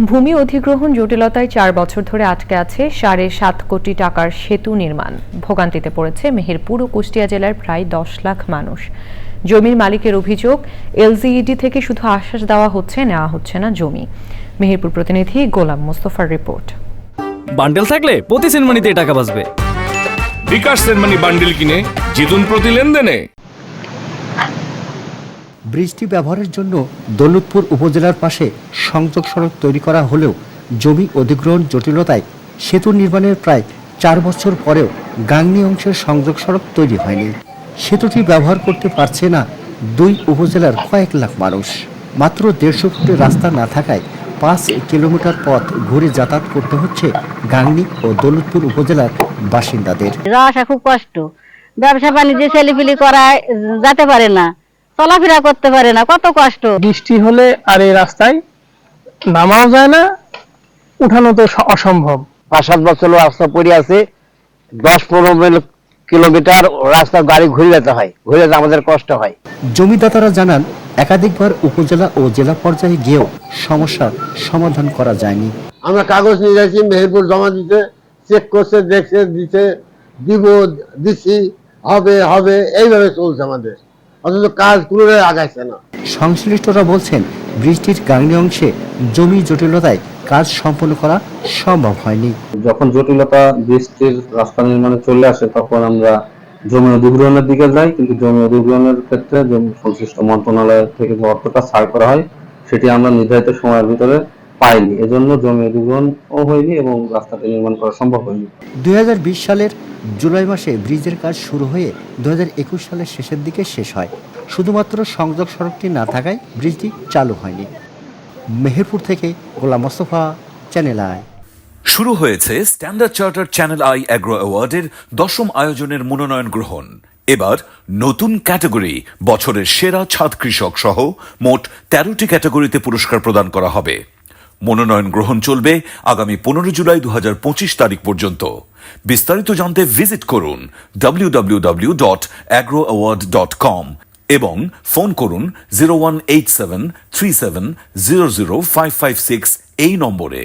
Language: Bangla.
ভূমি অধিগ্রহণ জটিলতায় চার বছর ধরে আটকে আছে সাড়ে সাত কোটি টাকার সেতু নির্মাণ। ভোগান্তিতে পড়েছে মেহেরপুর ও কুষ্টিয়া জেলার প্রায় দশ লাখ মানুষ। জমির মালিকের অভিযোগ এলজিইডি থেকে শুধু আশ্বাস দেওয়া হচ্ছে নেওয়া হচ্ছে না জমি। মেহেরপুর প্রতিনিধি গোলাম মোস্তফার রিপোর্ট। বান্ডেল থাকলে প্রতি সেনমানিতে টাকা বাঁচবে। বিকাশ সেনমানি বান্ডিল কিনে জিতুন প্রতি লেনদেনে। বৃষ্টি ব্যবহারের জন্য দৌলতপুর উপজেলার পাশে সংযোগ সড়ক তৈরি করা হলেও জমি অধিগ্রহণ জটিলতায় সেতু নির্মাণের প্রায় চার বছর পরেও গাংনী অংশের সংযোগ সড়ক তৈরি হয়নি। সেতুটি ব্যবহার করতে পারছে না দুই উপজেলার কয়েক লাখ মানুষ। মাত্র দেড়শো ফুটের রাস্তা না থাকায় পাঁচ কিলোমিটার পথ ঘুরে যাতায়াত করতে হচ্ছে গাংনী ও দৌলতপুর উপজেলার বাসিন্দাদের। আসা খুব কষ্ট। ব্যবসা বাণিজ্য ছেলেপিলি করায় যেতে পারে না। চলাফেরা করতে পারে না কত কষ্ট। বৃষ্টি হলে আর এই রাস্তায় নামাও যায় না উঠানো তো অসম্ভব। পাঁচ সাত বছর রাস্তা পড়ে আছে দশ পনেরো কিলোমিটার রাস্তা গাড়ি ঘুরে যেতে হয় ঘুরে যেতে আমাদের কষ্ট হয়। জমিদাতারা জানান একাধিকবার উপজেলা ও জেলা পর্যায়ে গিয়েও সমস্যার সমাধান করা যায়নি। আমরা কাগজ নিয়ে যাচ্ছি মেহেরপুর জমা দিতে চেক করছে দেখছে দিতে দিব দিচ্ছি হবে হবে এইভাবে চলছে আমাদের। অথচ কাজ পুরোটাই আগাইছে না। সংশ্লিষ্টরা বলছেন বৃষ্টির গাংনী অংশে জমি জটিলতায় কাজ সম্পন্ন করা সম্ভব হয়নি। যখন জটিলতা বৃষ্টির রাস্তা নির্মাণে চলে আসে তখন আমরা জমি অধিগ্রহণের দিকে যাই কিন্তু জমি অধিগ্রহণের ক্ষেত্রে জমি সংশ্লিষ্ট মন্ত্রণালয় থেকে যে অর্থটা ছাড় করা হয় সেটি আমরা নির্ধারিত সময়ের ভিতরে পাইনি। এজন্য জমি অধিগ্রহণও হয়নি এবং রাস্তাটি নির্মাণ করা সম্ভব হয়নি। দুই হাজার বিশ সালের জুলাই মাসে ব্রিজের কাজ শুরু হয়ে দু হাজার একুশ সালের শেষের দিকে শেষ হয়। শুধুমাত্র সংযোগ সড়কটি না থাকায় ব্রিজটি চালু হয়নি। মেহেরপুর থেকে গোলাম মোস্তফা চ্যানেল আয় শুরু হয়েছে standard charter channel I agro অ্যাওয়ার্ডের দশম আয়োজনের মনোনয়ন গ্রহণ। এবার নতুন ক্যাটাগরি, বছরের সেরা ছাদ কৃষক সহ মোট তেরোটি ক্যাটাগরিতে পুরস্কার প্রদান করা হবে। মনোনয়ন গ্রহণ চলবে আগামী পনেরো জুলাই দু হাজার পঁচিশ তারিখ পর্যন্ত। বিস্তারিত জানতে ভিজিট করুন W dot agro dot com এবং ফোন করুন zero one eight seven three seven zero zero five five six এই নম্বরে।